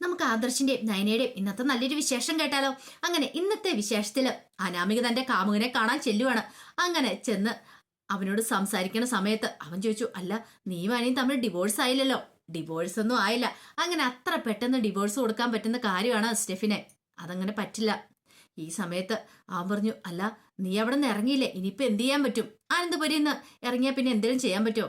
നമുക്ക് ആദർശിന്റെയും നയനയുടെയും ഇന്നത്തെ നല്ലൊരു വിശേഷം കേട്ടാലോ? അങ്ങനെ ഇന്നത്തെ വിശേഷത്തിൽ അനാമിക തന്റെ കാമുകനെ കാണാൻ ചെല്ലുവാണ്. അങ്ങനെ ചെന്ന് അവനോട് സംസാരിക്കുന്ന സമയത്ത് അവൻ ചോദിച്ചു അല്ല നീ അനിയും തമ്മിൽ ഡിവോഴ്സ് ആയില്ലല്ലോ? ഡിവോഴ്സ് ഒന്നും ആയില്ല. അങ്ങനെ അത്ര പെട്ടെന്ന് ഡിവോഴ്സ് കൊടുക്കാൻ പറ്റുന്ന കാര്യമാണ് സ്റ്റെഫിനെ. അതങ്ങനെ പറ്റില്ല. ഈ സമയത്ത് അവൻ പറഞ്ഞു അല്ല നീ അവിടെ നിന്ന് ഇറങ്ങിയില്ലേ? ഇനിയിപ്പോ എന്ത് ചെയ്യാൻ പറ്റും? ആനന്ദപുരിന്ന് ഇറങ്ങിയാൽ പിന്നെ എന്തെങ്കിലും ചെയ്യാൻ പറ്റുമോ?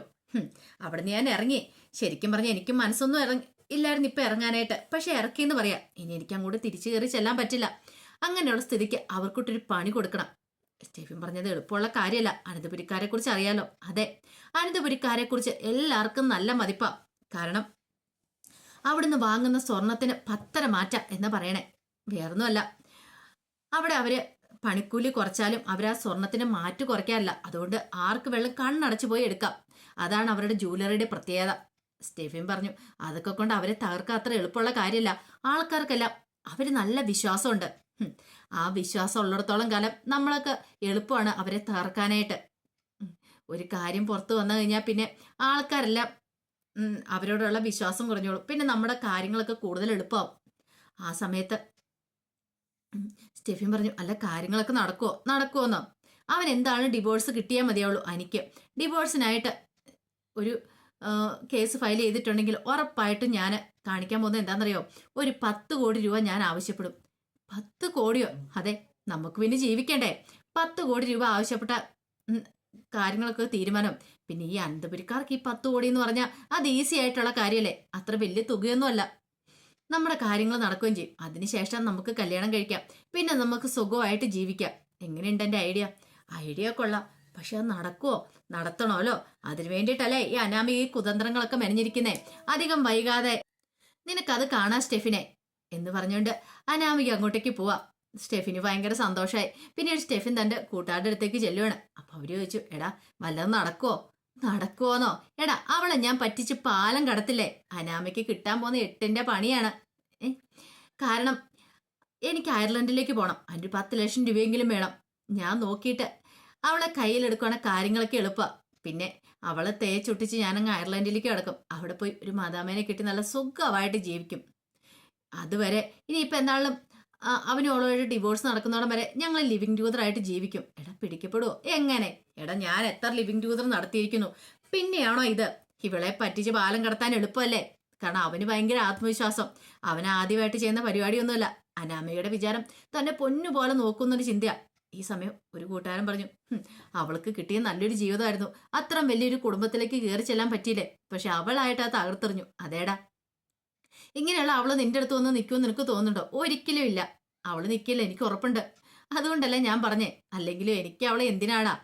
അവിടെ നിന്ന് ഞാൻ ഇറങ്ങി. ശരിക്കും പറഞ്ഞു എനിക്കും മനസ്സൊന്നും ഇറങ്ങി ഇല്ലായിരുന്നു ഇപ്പം ഇറങ്ങാനായിട്ട്. പക്ഷെ ഇറക്കിയെന്ന് പറയാം. ഇനി എനിക്ക് അങ്ങോട്ട് തിരിച്ചു കയറി ചെല്ലാൻ പറ്റില്ല. അങ്ങനെയുള്ള സ്ഥിതിക്ക് അവർക്കൊട്ടൊരു പണി കൊടുക്കണം. സ്റ്റീഫൻ പറഞ്ഞത് എളുപ്പമുള്ള കാര്യമല്ല. അനന്തപുരിക്കാരെ കുറിച്ച് അറിയാലോ. അതെ അനന്തപുരിക്കാരെ കുറിച്ച് എല്ലാവർക്കും നല്ല മതിപ്പാ. കാരണം അവിടുന്ന് വാങ്ങുന്ന സ്വർണത്തിന് പത്തര മാറ്റ എന്ന് പറയണേ. വേറൊന്നുമല്ല. അവിടെ അവർ പണിക്കൂലി കുറച്ചാലും അവർ ആ സ്വർണത്തിന് മാറ്റ് കുറയ്ക്കാറില്ല. അതുകൊണ്ട് ആർക്ക് വെള്ളം കണ്ണടച്ചു പോയി എടുക്കാം. അതാണ് അവരുടെ ജൂവലറിയുടെ പ്രത്യേകത. സ്റ്റെഫിൻ പറഞ്ഞു അതൊക്കെ കൊണ്ട് അവരെ തകർക്കാൻ അത്ര എളുപ്പമുള്ള കാര്യമല്ല ആൾക്കാർക്കെല്ലാം അവർ നല്ല വിശ്വാസമുണ്ട്. ആ വിശ്വാസം ഉള്ളിടത്തോളം കാലം നമ്മളൊക്കെ എളുപ്പമാണ് അവരെ തകർക്കാനായിട്ട്. ഒരു കാര്യം പുറത്തു വന്നു കഴിഞ്ഞാൽ പിന്നെ ആൾക്കാരെല്ലാം അവരോടുള്ള വിശ്വാസം കുറഞ്ഞോളും. പിന്നെ നമ്മുടെ കാര്യങ്ങളൊക്കെ കൂടുതൽ എളുപ്പമാവും. ആ സമയത്ത് സ്റ്റെഫിൻ പറഞ്ഞു അല്ല കാര്യങ്ങളൊക്കെ നടക്കുമോ നടക്കുമോന്നോ അവൻ എന്താണ് ഡിവോഴ്സ് കിട്ടിയാൽ മതിയാവുള്ളൂ എനിക്ക്. ഡിവോഴ്സിനായിട്ട് ഒരു കേസ് ഫയൽ ചെയ്തിട്ടുണ്ടെങ്കിൽ ഉറപ്പായിട്ടും ഞാൻ കാണിക്കാൻ പോകുന്നത് എന്താണെന്നറിയോ? ഒരു പത്ത് കോടി രൂപ ഞാൻ ആവശ്യപ്പെടും. പത്ത് കോടിയോ? അതെ നമുക്ക് പിന്നെ ജീവിക്കണ്ടേ. പത്ത് കോടി രൂപ ആവശ്യപ്പെട്ട കാര്യങ്ങളൊക്കെ തീരുമാനം. പിന്നെ ഈ അനന്തപുരിക്കാർക്ക് ഈ പത്ത് കോടി എന്ന് പറഞ്ഞാൽ അത് ഈസി ആയിട്ടുള്ള കാര്യമല്ലേ അത്ര വലിയ തുകയൊന്നും അല്ല നമ്മുടെ കാര്യങ്ങൾ നടക്കുകയും ചെയ്യും. അതിനുശേഷം നമുക്ക് കല്യാണം കഴിക്കാം. പിന്നെ നമുക്ക് സുഖമായിട്ട് ജീവിക്കാം. എങ്ങനെയുണ്ട് എന്റെ ഐഡിയ? ഐഡിയ കൊള്ളാം. പക്ഷെ അത് നടക്കുവോ? നടത്തണമല്ലോ. അതിനു വേണ്ടിയിട്ടല്ലേ ഈ അനാമിക ഈ കുതന്ത്രങ്ങളൊക്കെ മെനഞ്ഞിരിക്കുന്നേ. അധികം വൈകാതെ. നിനക്കത് കാണാ സ്റ്റെഫിനെ. എന്ന് പറഞ്ഞുകൊണ്ട് അനാമിക അങ്ങോട്ടേക്ക് പോവാ. സ്റ്റെഫിന് ഭയങ്കര സന്തോഷമായി പിന്നീട് സ്റ്റെഫിൻ തന്റെ കൂട്ടുകാരുടെ അടുത്തേക്ക് ചെല്ലുവാണ്. അപ്പൊ അവർ ചോദിച്ചു എടാ വല്ലതും നടക്കുവോ? നടക്കുവോന്നോ? എടാ അവളെ ഞാൻ പറ്റിച്ച് പാലം കടത്തില്ലേ. അനാമയ്ക്ക് കിട്ടാൻ പോകുന്ന എട്ടിന്റെ പണിയാണ്. കാരണം എനിക്ക് അയർലൻഡിലേക്ക് പോകണം അതിന് പത്ത് ലക്ഷം രൂപയെങ്കിലും വേണം. ഞാൻ നോക്കിയിട്ട് അവളെ കയ്യിലെടുക്കുകയാണെങ്കിൽ കാര്യങ്ങളൊക്കെ എളുപ്പമാണ് പിന്നെ അവളെ തേച്ചൊട്ടിച്ച് ഞാനങ്ങ് അയർലൻഡിലേക്ക് കിടക്കും. അവിടെ പോയി ഒരു മാതാമേനെ കിട്ടി നല്ല സുഖമായിട്ട് ജീവിക്കും. അതുവരെ ഇനിയിപ്പോൾ എന്തായാലും ആ, അവനും ഡിവോഴ്സ് നടക്കുന്നോടം വരെ ഞങ്ങൾ ലിവിങ് ടൂതറായിട്ട് ജീവിക്കും. എടാ പിടിക്കപ്പെടുവോ? എങ്ങനെ? എടാ ഞാൻ എത്ര ലിവിങ് ടൂതർ നടത്തിയിരിക്കുന്നു. പിന്നെയാണോ ഇത്? ഇവളെ പറ്റിച്ച് ബാലം കടത്താൻ എളുപ്പമല്ലേ? കാരണം അവന് ഭയങ്കര ആത്മവിശ്വാസം. അവൻ ആദ്യമായിട്ട് ചെയ്യുന്ന പരിപാടിയൊന്നുമല്ല. അനാമയുടെ വിചാരം തന്നെ പൊന്നുപോലെ നോക്കുന്നൊരു ചിന്തയാ. ഈ സമയം ഒരു കൂട്ടുകാരൻ പറഞ്ഞു അവൾക്ക് കിട്ടിയ നല്ലൊരു ജീവിതമായിരുന്നു. അത്രയും വലിയൊരു കുടുംബത്തിലേക്ക് കയറി ചെല്ലാൻ പറ്റിയില്ലേ? പക്ഷെ അവളായിട്ട് ആ തകർത്തെറിഞ്ഞു. അതേടാ. ഇങ്ങനെയുള്ള അവൾ നിന്റെ അടുത്ത് വന്ന് നിൽക്കുമെന്ന് നിനക്ക് തോന്നുന്നുണ്ടോ? ഒരിക്കലും ഇല്ല. അവൾ നിൽക്കില്ല എനിക്ക് ഉറപ്പുണ്ട്. അതുകൊണ്ടല്ലേ ഞാൻ പറഞ്ഞേ അല്ലെങ്കിലും എനിക്ക് അവളെ എന്തിനാടാ?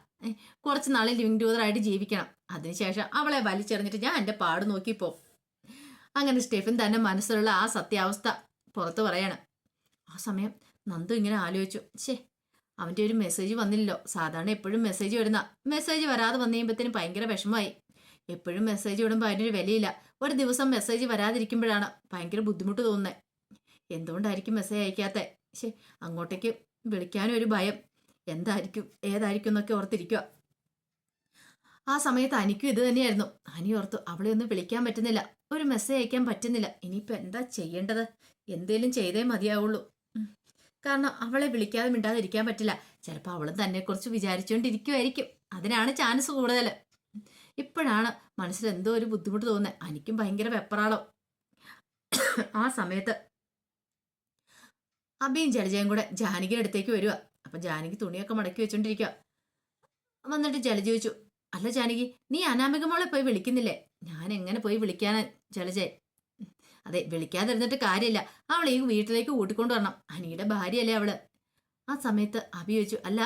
കുറച്ച് നാളെ ലിവിങ് ടൂതറായിട്ട് ജീവിക്കണം. അതിനുശേഷം അവളെ വലിച്ചെറിഞ്ഞിട്ട് ഞാൻ എന്റെ പാട് നോക്കിപ്പോ അങ്ങനെ സ്റ്റെഫിൻ തന്നെ മനസ്സിലുള്ള ആ സത്യാവസ്ഥ പുറത്തു പറയാണ്. ആ സമയം നന്ദു ഇങ്ങനെ ആലോചിച്ചു. ഛേ അവന്റെ ഒരു മെസ്സേജ് വന്നില്ലല്ലോ. സാധാരണ എപ്പോഴും മെസ്സേജ് വരുന്ന മെസ്സേജ് വരാതെ വന്നു കഴിയുമ്പോഴത്തേനും ഭയങ്കര വിഷമമായി. എപ്പോഴും മെസ്സേജ് വിടുമ്പോൾ അതിനൊരു വിലയില്ല. ഒരു ദിവസം മെസ്സേജ് വരാതിരിക്കുമ്പോഴാണ് ഭയങ്കര ബുദ്ധിമുട്ട് തോന്നുന്നത് എന്തുകൊണ്ടായിരിക്കും മെസ്സേജ് അയക്കാത്ത? ശേ അങ്ങോട്ടേക്ക് വിളിക്കാനും ഒരു ഭയം. എന്തായിരിക്കും? ഏതായിരിക്കും എന്നൊക്കെ ഓർത്തിരിക്കുക ആ സമയത്ത് അനിക്കും ഇത് തന്നെയായിരുന്നു. അനി ഓർത്തു അവളെ ഒന്നും വിളിക്കാൻ പറ്റുന്നില്ല. ഒരു മെസ്സേജ് അയക്കാൻ പറ്റുന്നില്ല. ഇനിയിപ്പോൾ എന്താ ചെയ്യേണ്ടത്? എന്തേലും ചെയ്തേ മതിയാവുള്ളൂ. കാരണം അവളെ വിളിക്കാതെ മിണ്ടാതിരിക്കാൻ പറ്റില്ല. ചിലപ്പോൾ അവളും തന്നെ കുറിച്ച് വിചാരിച്ചുകൊണ്ടിരിക്കുമായിരിക്കും അതിനാണ് ചാൻസ് കൂടുതൽ ഇപ്പോഴാണ് മനസ്സിൽ എന്തോ ഒരു ബുദ്ധിമുട്ട് തോന്നുന്നത് എനിക്കും ഭയങ്കര വെപ്പറാളോ ആ സമയത്ത് അബിയും ജലജയും കൂടെ ജാനകിയുടെ അടുത്തേക്ക് വരിക അപ്പം ജാനകി തുണിയൊക്കെ മടക്കി വെച്ചോണ്ടിരിക്കുക വന്നിട്ട് ജലജ ചോദിച്ചു അല്ല ജാനകി നീ അനാമിക മോളെ പോയി വിളിക്കുന്നില്ലേ? ഞാൻ എങ്ങനെ പോയി വിളിക്കാനാ ജലജയെ അതെ വിളിക്കാതിരുന്നിട്ട് കാര്യമില്ല. അവളെ ഈ വീട്ടിലേക്ക് കൂട്ടിക്കൊണ്ടു വരണം. അനിയുടെ ഭാര്യയല്ലേ അവൾ. ആ സമയത്ത് അഭി ചോദിച്ചു അല്ല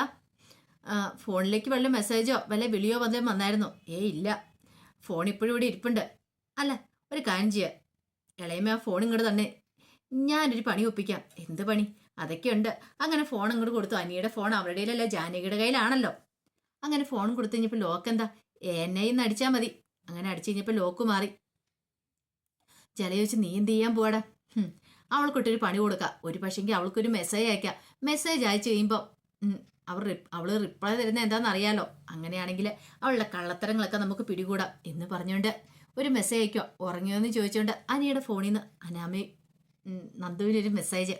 ഫോണിലേക്ക് വല്ല മെസ്സേജോ വല്ല വിളിയോ വല്ലതും വന്നായിരുന്നു? ഏ ഇല്ല. ഫോൺ ഇപ്പോഴും ഇവിടെ ഇരിപ്പുണ്ട്. അല്ല ഒരു കാര്യം ചെയ്യാം. ഇളയമ്മ ആ ഫോൺ ഇങ്ങോട്ട് തന്നെ. ഞാനൊരു പണി ഒപ്പിക്കാം. എന്ത് പണി? അതൊക്കെയുണ്ട്. അങ്ങനെ ഫോൺ ഇങ്ങോട്ട് കൊടുത്തു. അനിയുടെ ഫോൺ അവരുടെ കയ്യിലല്ല ജാനകിയുടെ കയ്യിലാണല്ലോ. അങ്ങനെ ഫോൺ കൊടുത്തു കഴിഞ്ഞപ്പോൾ ലോക്ക് എന്താ? എന്നെ ഇന്ന് അടിച്ചാൽ മതി. അങ്ങനെ അടിച്ചു കഴിഞ്ഞപ്പോൾ ലോക്ക് മാറി. ജല ചോദിച്ചു നീ എന്ത് ചെയ്യാൻ പോവാടാ? അവൾക്കൊട്ടൊരു പണി കൊടുക്കാം. ഒരു പക്ഷെങ്കിൽ അവൾക്കൊരു മെസ്സേജ് അയക്കാം. മെസ്സേജ് അയച്ചു കഴിയുമ്പോൾ അവർ അവൾ റിപ്ലൈ തരുന്ന എന്താണെന്ന് അറിയാലോ അങ്ങനെയാണെങ്കിൽ അവളുടെ കള്ളത്തരങ്ങളൊക്കെ നമുക്ക് പിടികൂടാം എന്ന് പറഞ്ഞുകൊണ്ട് ഒരു മെസ്സേജ് അയക്കുക ഉറങ്ങിയോ എന്ന് ചോദിച്ചുകൊണ്ട് അനിയുടെ ഫോണിൽ നിന്ന് അനാമി നന്ദുവിനൊരു മെസ്സേജ്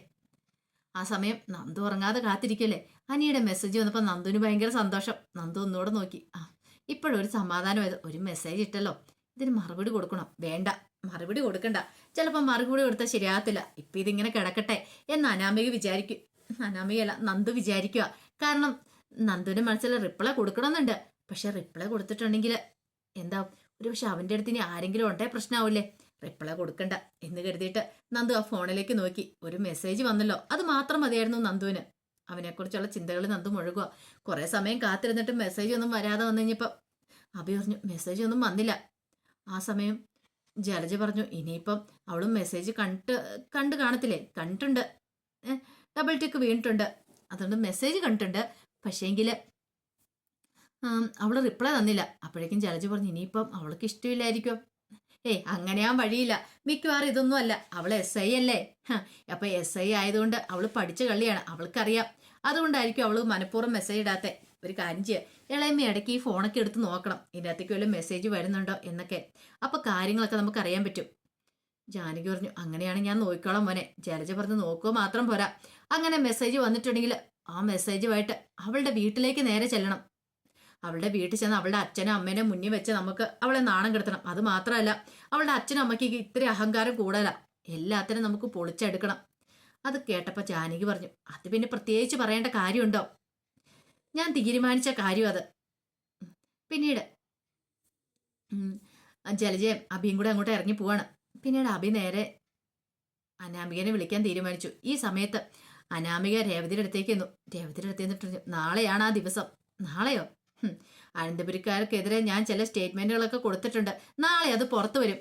ആ സമയം നന്ദു ഉറങ്ങാതെ കാത്തിരിക്കല്ലേ? അനിയുടെ മെസ്സേജ് വന്നപ്പോൾ നന്ദുവിന് ഭയങ്കര സന്തോഷം. നന്ദു ഒന്നുകൂടെ നോക്കി. ആ ഇപ്പോഴൊരു സമാധാനമായത്. ഒരു മെസ്സേജ് ഇട്ടല്ലോ. ഇതിന് മറുപടി കൊടുക്കണം. വേണ്ട. മറുപടി കൊടുക്കണ്ട. ചിലപ്പോൾ മറുപടി കൊടുത്താൽ ശരിയാകത്തില്ല. ഇപ്പം ഇതിങ്ങനെ കിടക്കട്ടെ എന്ന് അനാമിക വിചാരിക്കും. അനാമികയല്ല നന്ദു വിചാരിക്കുക കാരണം നന്ദുവിന്റെ മനസ്സിൽ റിപ്ലൈ കൊടുക്കണമെന്നുണ്ട്. പക്ഷെ റിപ്ലൈ കൊടുത്തിട്ടുണ്ടെങ്കിൽ എന്താ? ഒരു പക്ഷെ അവന്റെ അടുത്ത് ഇനി ആരെങ്കിലും ഉണ്ടേ പ്രശ്നമാവില്ലേ റിപ്ലൈ കൊടുക്കണ്ട എന്ന് കരുതിയിട്ട് നന്ദു ആ ഫോണിലേക്ക് നോക്കി. ഒരു മെസ്സേജ് വന്നല്ലോ. അത് മാത്രം മതിയായിരുന്നു നന്ദുവിന്. അവനെക്കുറിച്ചുള്ള ചിന്തകൾ നന്ദു മുഴുകുക കുറേ സമയം കാത്തിരുന്നിട്ട് മെസ്സേജ് ഒന്നും വരാതെ വന്നു കഴിഞ്ഞപ്പോൾ അഭി പറഞ്ഞു മെസ്സേജ് ഒന്നും വന്നില്ല. ആ സമയം ജലജ പറഞ്ഞു ഇനിയിപ്പം അവളും മെസ്സേജ് കണ്ട് കണ്ട് കാണത്തില്ലേ? കണ്ടിട്ടുണ്ട്. ഡബിൾ ടിക്ക് വീണിട്ടുണ്ട്. അതുകൊണ്ട് മെസ്സേജ് കണ്ടിട്ടുണ്ട്. പക്ഷേങ്കിൽ അവൾ റിപ്ലൈ തന്നില്ല. അപ്പോഴേക്കും ജലജ പറഞ്ഞു ഇനിയിപ്പം അവൾക്ക് ഇഷ്ടമില്ലായിരിക്കും? ഏയ് അങ്ങനെയാൻ വഴിയില്ല. മിക്കവാറും ഇതൊന്നും അല്ല. അവൾ എസ് ഐ അല്ലേ? അപ്പൊ എസ് ഐ ആയതുകൊണ്ട് അവൾ പഠിച്ച കള്ളിയാണ്. അവൾക്കറിയാം. അതുകൊണ്ടായിരിക്കും അവൾ മനഃപൂർവം മെസ്സേജ് ഇടാത്ത. ഒരു കാര്യം ചെയ്യുക ഇളയമ്മ ഇടയ്ക്ക് ഈ ഫോണൊക്കെ എടുത്ത് നോക്കണം. ഇതിനകത്തേക്ക് വല്ല മെസ്സേജ് വരുന്നുണ്ടോ എന്നൊക്കെ. അപ്പം കാര്യങ്ങളൊക്കെ നമുക്ക് അറിയാൻ പറ്റും. ജാനകി പറഞ്ഞു അങ്ങനെയാണ് ഞാൻ നോക്കിക്കോളാം മോനെ. ജലജ പറഞ്ഞ് നോക്കുക മാത്രം പോരാ. അങ്ങനെ മെസ്സേജ് വന്നിട്ടുണ്ടെങ്കിൽ ആ മെസ്സേജുമായിട്ട് അവളുടെ വീട്ടിലേക്ക് നേരെ ചെല്ലണം. അവളുടെ വീട്ടിൽ ചെന്ന് അവളുടെ അച്ഛനും അമ്മേനെ മുന്നിൽ വെച്ച് നമുക്ക് അവളെ നാണം കെടുത്തണം. അത് മാത്രമല്ല അവളുടെ അച്ഛനും അമ്മയ്ക്ക് ഇത്ര അഹങ്കാരം കൂടുതല. എല്ലാത്തിനും നമുക്ക് പൊളിച്ചെടുക്കണം. അത് കേട്ടപ്പോൾ ജാനകി പറഞ്ഞു അത് പിന്നെ പ്രത്യേകിച്ച് പറയേണ്ട കാര്യമുണ്ടോ? ഞാൻ തീരുമാനിച്ച കാര്യം അത്. പിന്നീട് ജലജയം അഭിയും കൂടെ അങ്ങോട്ട് ഇറങ്ങി പോവാണ്. പിന്നീട് അഭി നേരെ അനാമികനെ വിളിക്കാൻ തീരുമാനിച്ചു. ഈ സമയത്ത് അനാമിക രേവതിയുടെ അടുത്തേക്ക് എന്നു രേവതിയുടെ അടുത്ത് നാളെയാണ് ആ ദിവസം. നാളെയോ? അനന്തപുരിക്കാർക്കെതിരെ ഞാൻ ചില സ്റ്റേറ്റ്മെന്റുകളൊക്കെ കൊടുത്തിട്ടുണ്ട്. നാളെ അത് പുറത്തു വരും.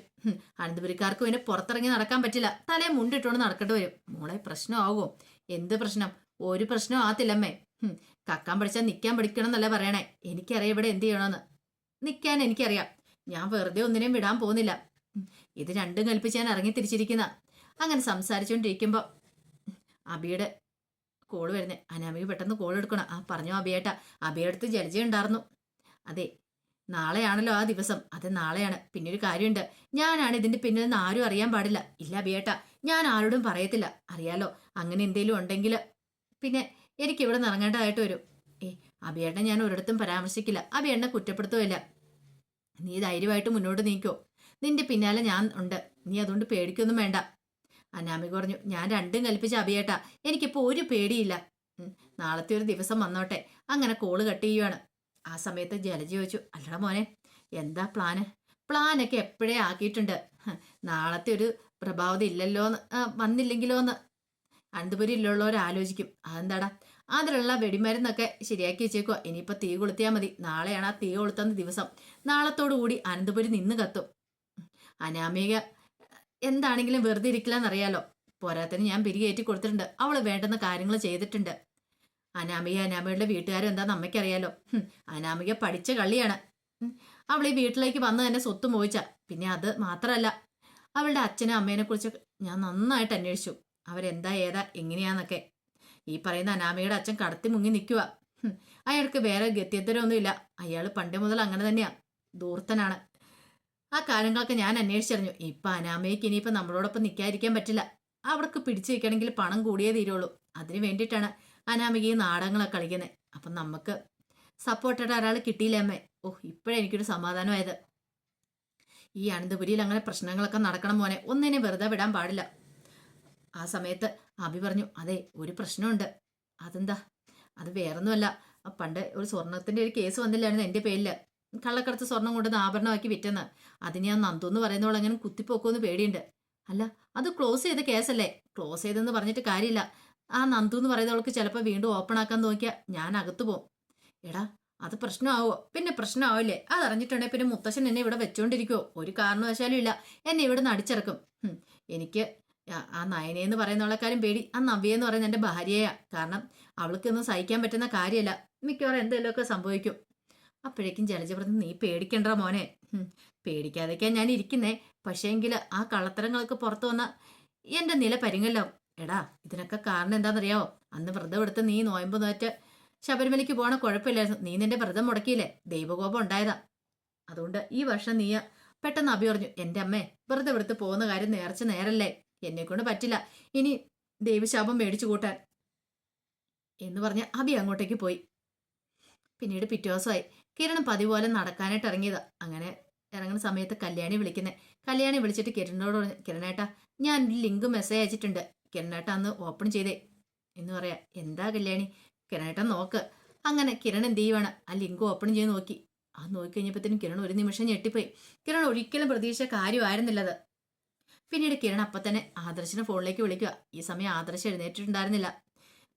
അനന്തപുരിക്കാർക്കും പിന്നെ പുറത്തിറങ്ങി നടക്കാൻ പറ്റില്ല. തലേ മുണ്ടിട്ടുകൊണ്ട് നടക്കേണ്ടി വരും. മോളെ പ്രശ്നമാകുമോ? എന്ത് പ്രശ്നം? ഒരു പ്രശ്നം ആത്തില്ലമ്മേ കക്കാൻ പഠിച്ചാൽ നിൽക്കാൻ പഠിക്കണം എന്നല്ല പറയണേ. എനിക്കറിയാം ഇവിടെ എന്ത് ചെയ്യണമെന്ന് നിൽക്കാൻ എനിക്കറിയാം. ഞാൻ വെറുതെ ഒന്നിനെയും വിടാൻ പോകുന്നില്ല. ഇത് രണ്ടും കൽപ്പിച്ച് ഞാൻ ഇറങ്ങി തിരിച്ചിരിക്കുന്ന. അങ്ങനെ സംസാരിച്ചുകൊണ്ടിരിക്കുമ്പോൾ അബിയുടെ കോൾ വരുന്നത് അനാമിക പെട്ടെന്ന് കോൾ എടുക്കണം. ആ പറഞ്ഞു അബിയേട്ട. അബിയടുത്ത് ജലജ ഉണ്ടായിരുന്നു അതെ നാളെയാണല്ലോ ആ ദിവസം. അത് നാളെയാണ്. പിന്നെ ഒരു കാര്യമുണ്ട് ഞാനാണ് ഇതിന്റെ നിന്ന് ആരും അറിയാൻ പാടില്ല. ഇല്ല അബിയേട്ട ഞാൻ ആരോടും പറയത്തില്ല. അറിയാലോ അങ്ങനെ എന്തെങ്കിലും ഉണ്ടെങ്കിൽ പിന്നെ എനിക്ക് ഇവിടെ നിറങ്ങേണ്ടതായിട്ട് വരും. ഏ അബിയേട്ടനെ ഞാൻ ഒരിടത്തും പരാമർശിക്കില്ല. അബിയേട്ടനെ കുറ്റപ്പെടുത്തുകയില്ല. നീ ധൈര്യമായിട്ട് മുന്നോട്ട് നീക്കോ. നിന്റെ പിന്നാലെ ഞാൻ ഉണ്ട്. നീ അതുകൊണ്ട് പേടിക്കൊന്നും വേണ്ട. അനാമി പറഞ്ഞു ഞാൻ രണ്ടും കൽപ്പിച്ച അഭിയേട്ടാ. എനിക്കിപ്പോൾ ഒരു പേടിയില്ല. നാളത്തെ ഒരു ദിവസം വന്നോട്ടെ. അങ്ങനെ കോൾ കട്ട് ചെയ്യുവാണ്. ആ സമയത്ത് ജലജി ചോദിച്ചു അല്ലട മോനെ എന്താ പ്ലാന് പ്ലാനൊക്കെ എപ്പോഴേ ആക്കിയിട്ടുണ്ട്? നാളത്തെ ഒരു പ്രഭാവത ഇല്ലല്ലോ എന്ന് വന്നില്ലെങ്കിലോ എന്ന് അനന്തപുരിയിലുള്ളവർ ആലോചിക്കും. അതെന്താടാ? അതിലുള്ള വെടിമരുന്നൊക്കെ ശരിയാക്കി വെച്ചേക്കോ ഇനിയിപ്പോൾ തീ കൊളുത്തിയാൽ മതി. നാളെയാണ് ആ തീ കൊളുത്തുന്ന ദിവസം. നാളത്തോടു കൂടി അനന്തപുരി നിന്ന് കത്തും. അനാമിക എന്താണെങ്കിലും വെറുതെ ഇരിക്കില്ലെന്നറിയാലോ. പോരാത്തിന് ഞാൻ പിരികേറ്റി കൊടുത്തിട്ടുണ്ട്. അവൾ വേണ്ടുന്ന കാര്യങ്ങൾ ചെയ്തിട്ടുണ്ട്. അനാമിക അനാമികയുടെ വീട്ടുകാരും എന്താന്ന് അമ്മയ്ക്കറിയാലോ അനാമിക പഠിച്ച കള്ളിയാണ്. അവൾ ഈ വീട്ടിലേക്ക് വന്ന് തന്നെ സ്വത്ത് മോഹിച്ച. പിന്നെ അത് മാത്രമല്ല അവളുടെ അച്ഛനും അമ്മേനെ കുറിച്ച് ഞാൻ നന്നായിട്ട് അന്വേഷിച്ചു. അവരെന്താ ഏതാ എങ്ങനെയാന്നൊക്കെ. ഈ പറയുന്ന അനാമയുടെ അച്ഛൻ കടത്തി മുങ്ങി നിൽക്കുക അയാൾക്ക് വേറെ ഗത്യന്തരമൊന്നുമില്ല. അയാൾ പണ്ട് മുതൽ അങ്ങനെ തന്നെയാ. ദൂർത്തനാണ് ആ കാര്യങ്ങളൊക്കെ ഞാൻ അന്വേഷിച്ചറിഞ്ഞു. ഇപ്പൊ അനാമയ്ക്ക് ഇനിയിപ്പോ നമ്മളോടൊപ്പം നിൽക്കാതിരിക്കാൻ പറ്റില്ല. അവർക്ക് പിടിച്ചു നിൽക്കണമെങ്കിൽ പണം കൂടിയേ തീരുള്ളൂ. അതിനു വേണ്ടിയിട്ടാണ് അനാമിക ഈ നാടകങ്ങളൊക്കെ കളിക്കുന്നത് അപ്പം നമുക്ക് സപ്പോർട്ടായിട്ട് ഒരാൾ കിട്ടിയില്ല അമ്മേ? ഓ ഇപ്പോഴേ എനിക്കൊരു സമാധാനമായത്. ഈ അനന്തപുരിയിൽ അങ്ങനെ പ്രശ്നങ്ങളൊക്കെ നടക്കണം മോനെ. ഒന്നിനെ വെറുതെ വിടാൻ പാടില്ല. ആ സമയത്ത് അഭി പറഞ്ഞു അതെ ഒരു പ്രശ്നമുണ്ട്. അതെന്താ? അത് വേറൊന്നുമല്ല. പണ്ട് ഒരു സ്വർണത്തിന്റെ ഒരു കേസ് വന്നില്ലായിരുന്നു എന്റെ പേരിൽ കള്ളക്കടത്ത് സ്വർണം കൊണ്ടുവന്ന് ആഭരണമാക്കി വിറ്റെന്ന്. അതിന് ഞാൻ നന്ദു എന്ന് പറയുന്നവൾ അങ്ങനെ കുത്തിപ്പോക്കുമെന്ന് പേടിയുണ്ട്. അല്ല അത് ക്ലോസ് ചെയ്ത കേസല്ലേ? ക്ലോസ് ചെയ്തെന്ന് പറഞ്ഞിട്ട് കാര്യമില്ല. ആ നന്ദു എന്ന് പറയുന്നവൾക്ക് ചിലപ്പോൾ വീണ്ടും ഓപ്പൺ ആക്കാൻ നോക്കിയാൽ ഞാൻ അകത്തു പോകും എടാ അത് പ്രശ്നമാവോ? പിന്നെ പ്രശ്നമാവില്ലേ? അതറിഞ്ഞിട്ടുണ്ടെങ്കിൽ പിന്നെ മുത്തശ്ശൻ എന്നെ ഇവിടെ വെച്ചോണ്ടിരിക്കുവോ? ഒരു കാരണവശാലും ഇല്ല. എന്നെ ഇവിടെ നിന്ന് അടിച്ചിറക്കും. എനിക്ക് ആ- ആ നയനയെന്ന് പറയുന്നവളെക്കാളും പേടി. ആ നവ്യ എന്ന് പറയുന്ന എന്റെ ഭാര്യയാ. കാരണം അവൾക്കൊന്നും സഹിക്കാൻ പറ്റുന്ന കാര്യമല്ല മിക്കവാറും എന്തെങ്കിലുമൊക്കെ സംഭവിക്കും. അപ്പോഴേക്കും ജലജ പറഞ്ഞു നീ പേടിക്കണ്ട മോനെ. പേടിക്കാതൊക്കെയാണ് ഞാൻ ഇരിക്കുന്നേ. പക്ഷേങ്കിൽ ആ കള്ളത്തരങ്ങളൊക്കെ പുറത്തു വന്ന എന്റെ നില പരിങ്ങല്ലോ. എടാ ഇതിനൊക്കെ കാരണം എന്താണെന്നറിയാവോ? അന്ന് വ്രതം എടുത്ത് നീ നോയമ്പ് നോറ്റ് ശബരിമലയ്ക്ക് പോണ കുഴപ്പമില്ലായിരുന്നു. നീ നിന്റെ വ്രതം മുടക്കിയില്ലേ? ദൈവകോപം ഉണ്ടായതാ. അതുകൊണ്ട് ഈ വർഷം നീ പെട്ടെന്ന് അഭി പറഞ്ഞു എന്റെ അമ്മേ വ്രതം എടുത്ത് പോകുന്ന കാര്യം നേർച്ച നേരല്ലേ? എന്നെ കൊണ്ട് പറ്റില്ല. ഇനി ദൈവശാപം മേടിച്ചു കൂട്ടാൻ. എന്ന് പറഞ്ഞ് അബി അങ്ങോട്ടേക്ക് പോയി. പിന്നീട് പിറ്റേ ദിവസമായി. പതിപോലെ നടക്കാനായിട്ട് ഇറങ്ങിയതാ. അങ്ങനെ ഇറങ്ങുന്ന സമയത്ത് കല്യാണി വിളിക്കുന്നത് കല്യാണി വിളിച്ചിട്ട് കിരണിനോട് കിരണേട്ടാ ഞാൻ ലിങ്ക് മെസ്സേജ് അയച്ചിട്ടുണ്ട്. കിരണേട്ട അന്ന് ഓപ്പൺ ചെയ്തേ. എന്ന് പറയാ എന്താ കല്യാണി? കിരണേട്ട നോക്ക്. അങ്ങനെ കിരൺ എന്ത് ചെയ്യുവാണ്? ആ ലിങ്ക് ഓപ്പൺ ചെയ്ത് നോക്കി. ആ നോക്കി കഴിഞ്ഞപ്പോഴത്തേനും കിരൺ ഒരു നിമിഷം ഞെട്ടിപ്പോയി. കിരൺ ഒരിക്കലും പ്രതീക്ഷിച്ച കാര്യമായിരുന്നില്ലത്. പിന്നീട് കിരൺ അപ്പം തന്നെ ആദർശിനെ ഫോണിലേക്ക് വിളിക്കുക. ഈ സമയം ആദർശ് എഴുന്നേറ്റിട്ടുണ്ടായിരുന്നില്ല.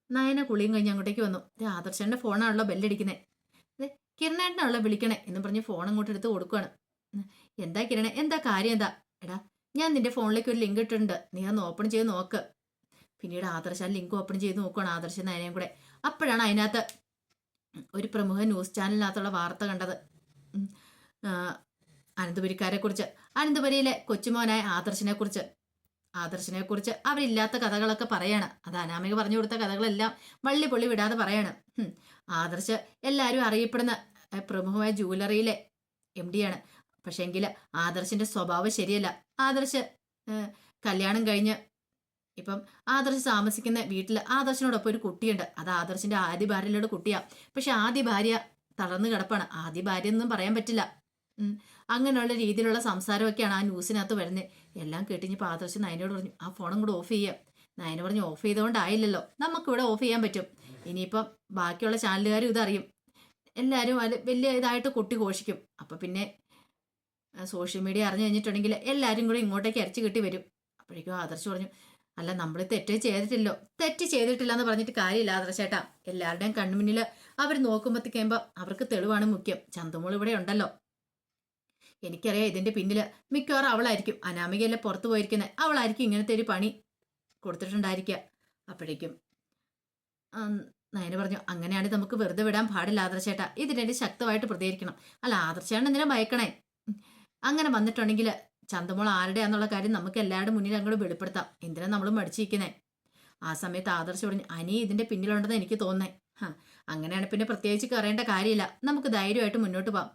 നയന കുളിയും കഴിഞ്ഞ് അങ്ങോട്ടേക്ക് വന്നു. ഇത് ആദർശന്റെ ഫോണാണല്ലോ ബെല്ലടിക്കുന്നത് അതെ കിരണേട്ടനാണല്ലോ വിളിക്കണേ എന്ന് പറഞ്ഞ് ഫോൺ അങ്ങോട്ട് എടുത്ത് കൊടുക്കുകയാണ് എന്താ കിരണ? എന്താ കാര്യം? എന്താ? എടാ ഞാൻ നിന്റെ ഫോണിലേക്ക് ഒരു ലിങ്ക് ഇട്ടിട്ടുണ്ട്. നീ അന്ന് ഓപ്പൺ ചെയ്ത് നോക്ക്. പിന്നീട് ആദർശ ലിങ്ക് ഓപ്പൺ ചെയ്ത് നോക്കുകയാണ് ആദർശ നയനയും കൂടെ. അപ്പോഴാണ് അതിനകത്ത് ഒരു പ്രമുഖ ന്യൂസ് ചാനലിനകത്തുള്ള വാർത്ത കണ്ടത്. അനന്തപുരിക്കാരെ കുറിച്ച് അനന്തപുരിയിലെ കൊച്ചുമോനായ ആദർശിനെ കുറിച്ച് ആദർശിനെ കുറിച്ച് അവരില്ലാത്ത കഥകളൊക്കെ പറയാണ്. അത് അനാമിക പറഞ്ഞു കൊടുത്ത കഥകളെല്ലാം വള്ളി പൊള്ളി വിടാതെ പറയാണ്. ആദർശ് എല്ലാവരും അറിയപ്പെടുന്ന പ്രമുഖമായ ജൂവലറിയിലെ എം ഡിയാണ് പക്ഷേങ്കിൽ ആദർശിന്റെ സ്വഭാവം ശരിയല്ല. ആദർശ് കല്യാണം കഴിഞ്ഞ് ഇപ്പം ആദർശ് താമസിക്കുന്ന വീട്ടിൽ ആദർശിനോടൊപ്പം ഒരു കുട്ടിയുണ്ട്. അത് ആദർശിന്റെ ആദ്യ ഭാര്യയിലൂടെ കുട്ടിയാണ് പക്ഷെ ആദ്യ ഭാര്യ തളർന്നു കിടപ്പാണ്. ആദ്യ ഭാര്യ ഒന്നും പറയാൻ പറ്റില്ല. അങ്ങനെയുള്ള രീതിയിലുള്ള സംസാരമൊക്കെയാണ് ആ ന്യൂസിനകത്ത് വരുന്നത് എല്ലാം കേട്ടിഞ്ഞ് പാത്രശ്ശി നയനോട് പറഞ്ഞു ആ ഫോണും കൂടെ ഓഫ് ചെയ്യാം. നയന പറഞ്ഞു ഓഫ് ചെയ്തുകൊണ്ടായില്ലല്ലോ നമുക്കിവിടെ ഓഫ് ചെയ്യാൻ പറ്റും. ഇനിയിപ്പം ബാക്കിയുള്ള ചാനലുകാരും ഇതറിയും. എല്ലാവരും അത് വലിയ ഇതായിട്ട് കൊട്ടി ഘോഷിക്കും. അപ്പം പിന്നെ സോഷ്യൽ മീഡിയ അറിഞ്ഞു കഴിഞ്ഞിട്ടുണ്ടെങ്കിൽ എല്ലാവരും കൂടി ഇങ്ങോട്ടേക്ക് അരച്ചു കിട്ടി വരും. അപ്പോഴേക്കും ആദർശ് പറഞ്ഞു അല്ല നമ്മൾ തെറ്റേ ചെയ്തിട്ടില്ലോ. തെറ്റ് ചെയ്തിട്ടില്ല എന്ന് പറഞ്ഞിട്ട് കാര്യമില്ല ആദർശേട്ടാ എല്ലാവരുടെയും കൺമുന്നിൽ അവർ നോക്കുമ്പോഴത്തേക്കുമ്പോൾ അവർക്ക് തെളിവാണ് മുഖ്യം. ചന്തമോൾ ഇവിടെ ഉണ്ടല്ലോ. എനിക്കറിയാം ഇതിന്റെ പിന്നിൽ മിക്കവാറും അവളായിരിക്കും. അനാമികയല്ലേ പുറത്തു പോയിരിക്കുന്നത് അവളായിരിക്കും ഇങ്ങനത്തെ ഒരു പണി കൊടുത്തിട്ടുണ്ടായിരിക്കുക. അപ്പോഴേക്കും നയന പറഞ്ഞു അങ്ങനെയാണെങ്കിൽ നമുക്ക് വെറുതെ വിടാൻ പാടില്ല ആദർശേട്ടാ. ഇതിനെ ശക്തമായിട്ട് പ്രതികരിക്കണം. അല്ല ആദർശേട്ടൻ എന്തിനാ ഭയക്കണേ? അങ്ങനെ വന്നിട്ടുണ്ടെങ്കിൽ ചന്തമോൾ ആരുടെയാന്നുള്ള കാര്യം നമുക്ക് എല്ലാവരുടെ മുന്നിൽ അങ്ങോട്ട് വെളിപ്പെടുത്താം. എന്തിനാ നമ്മൾ മടിച്ചിരിക്കുന്നേ? ആ സമയത്ത് ആദർശ് പറഞ്ഞു അനി ഇതിന്റെ പിന്നിലുണ്ടെന്ന് എനിക്ക് തോന്നേ അങ്ങനെയാണ് പിന്നെ പ്രത്യേകിച്ച് കയറേണ്ട കാര്യമില്ല. നമുക്ക് ധൈര്യമായിട്ട് മുന്നോട്ട് പോവാം.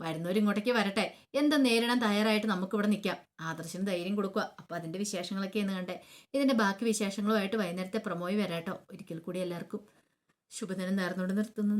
വരുന്നവർ ഇങ്ങോട്ടേക്ക് വരട്ടെ. എന്ത് നേരിടാൻ തയ്യാറായിട്ട് നമുക്കിവിടെ നിൽക്കാം ആദർശന് ധൈര്യം കൊടുക്കുക. അപ്പോൾ അതിന്റെ വിശേഷങ്ങളൊക്കെ എന്ന് കണ്ടേ. ഇതിന്റെ ബാക്കി വിശേഷങ്ങളുമായിട്ട് വൈകുന്നേരത്തെ പ്രമോയി വരാട്ടോ. ഒരിക്കൽ കൂടി എല്ലാവർക്കും ശുഭദിനം നേർന്നുകൊണ്ട് നിർത്തുന്നു.